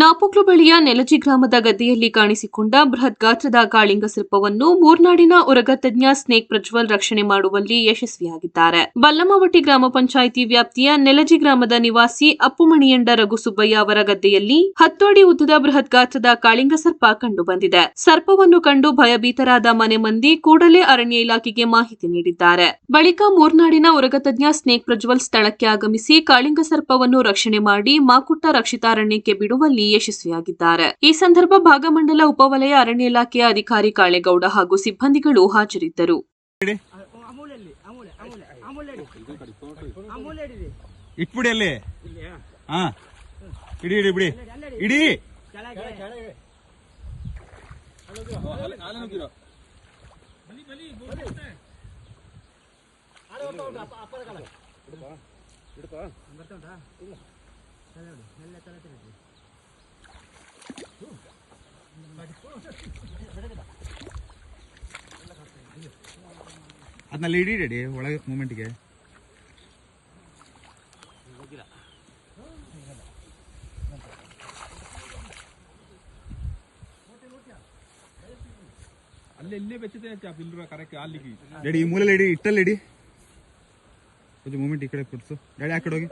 ನಾಪೊಕ್ಲು ಬಳಿಯ ನೆಲಜಿ ಗ್ರಾಮದ ಗದ್ದೆಯಲ್ಲಿ ಕಾಣಿಸಿಕೊಂಡ ಬೃಹತ್ ಗಾತ್ರದ ಕಾಳಿಂಗ ಸರ್ಪವನ್ನು ಮೂರ್ನಾಡಿನ ಉರಗತಜ್ಞ ಸ್ನೇಕ್ ಪ್ರಜ್ವಲ್ ರಕ್ಷಣೆ ಮಾಡುವಲ್ಲಿ ಯಶಸ್ವಿಯಾಗಿದ್ದಾರೆ. ಬಲ್ಲಮವಟ್ಟಿ ಗ್ರಾಮ ಪಂಚಾಯಿತಿ ವ್ಯಾಪ್ತಿಯ ನೆಲಜಿ ಗ್ರಾಮದ ನಿವಾಸಿ ಅಪ್ಪುಮಣಿಯಂಡ ರಘುಸುಬ್ಬಯ್ಯ ಅವರ ಗದ್ದೆಯಲ್ಲಿ ಹತ್ತು ಅಡಿ ಉದ್ದದ ಬೃಹತ್ ಗಾತ್ರದ ಕಾಳಿಂಗ ಸರ್ಪ ಕಂಡುಬಂದಿದೆ ಸರ್ಪವನ್ನು ಕಂಡು ಭಯಭೀತರಾದ ಮನೆ ಮಂದಿ ಕೂಡಲೇ ಅರಣ್ಯ ಇಲಾಖೆಗೆ ಮಾಹಿತಿ ನೀಡಿದ್ದಾರೆ. ಬಳಿಕ ಮೂರ್ನಾಡಿನ ಉರಗತಜ್ಞ ಸ್ನೇಕ್ ಪ್ರಜ್ವಲ್ ಸ್ಥಳಕ್ಕೆ ಆಗಮಿಸಿ ಕಾಳಿಂಗ ಸರ್ಪವನ್ನು ರಕ್ಷಣೆ ಮಾಡಿ ಮಾಕುಟ್ಟ ರಕ್ಷಿತಾರಣ್ಯಕ್ಕೆ ಬಿಡುವಲ್ಲಿ ಯಶಸ್ವಿಯಾಗಿದ್ದಾರೆ ಈ ಸಂದರ್ಭ ಭಾಗಮಂಡಲ ಉಪವಲಯ ಅರಣ್ಯ ಇಲಾಖೆಯ ಅಧಿಕಾರಿ ಕಾಳೇಗೌಡ ಹಾಗೂ ಸಿಬ್ಬಂದಿಗಳು ಹಾಜರಿದ್ದರು. ಅಮೂಲಲ್ಲಿ ಅದನ್ನಲ್ಲಿ ಇಡಿ ಇಡಿ ಒಳಗೆ ಮೂಮೆಂಟ್ಗೆ ಅಲ್ಲಿ ಎಲ್ಲೇ ಬೆಚ್ಚಿದೆ ಬಿಲ್ರು ಕರೆಕ್ಟ್ ಅಲ್ಲಿಗೆ. ರೆಡಿ ಈ ಮೂಲೆಯಲ್ಲಿ ಇಡಿ ಇಟ್ಟಲ್ಲಿ ಇಡಿ. ಮೂಮೆಂಟ್ ಈ ಕಡೆ ಕೊಡ್ಸು ಡ್ಯಾಡಿ ಆ ಕಡೆ ಹೋಗಿ.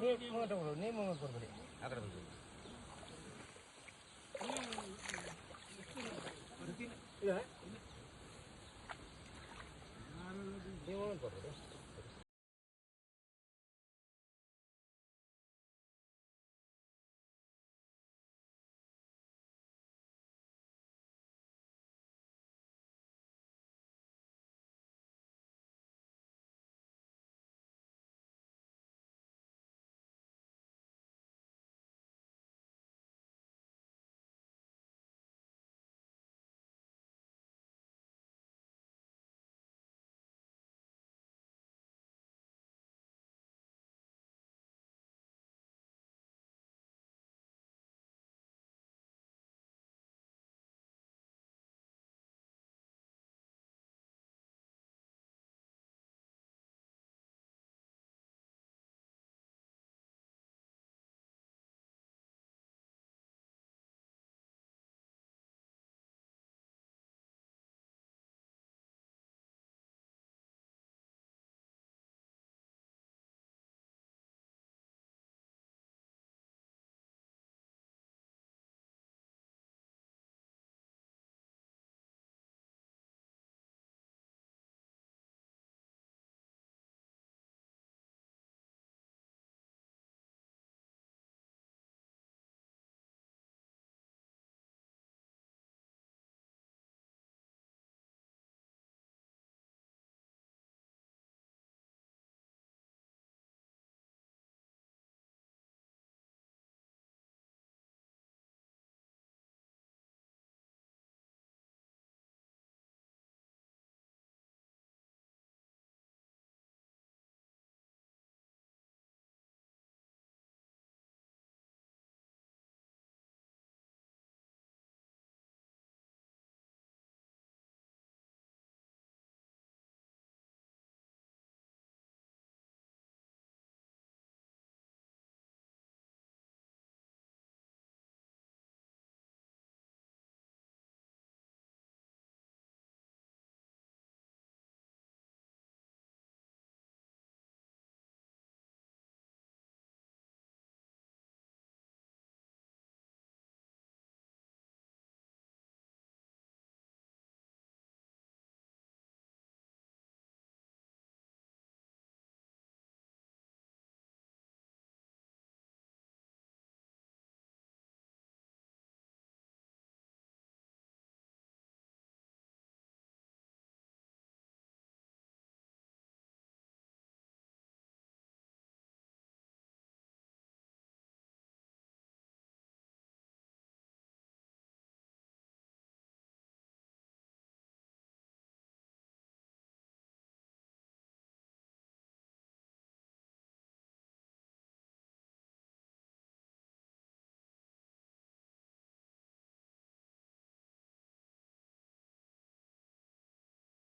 ನೀವು ಮುಂಗಟ್ಟು ಕೊಡು ನೀವು ಮುಂಗಟ್ಟು ಕೊಡ್ಬೇಡಿ ಆ ಕಡೆ ಬಂದು Yeah.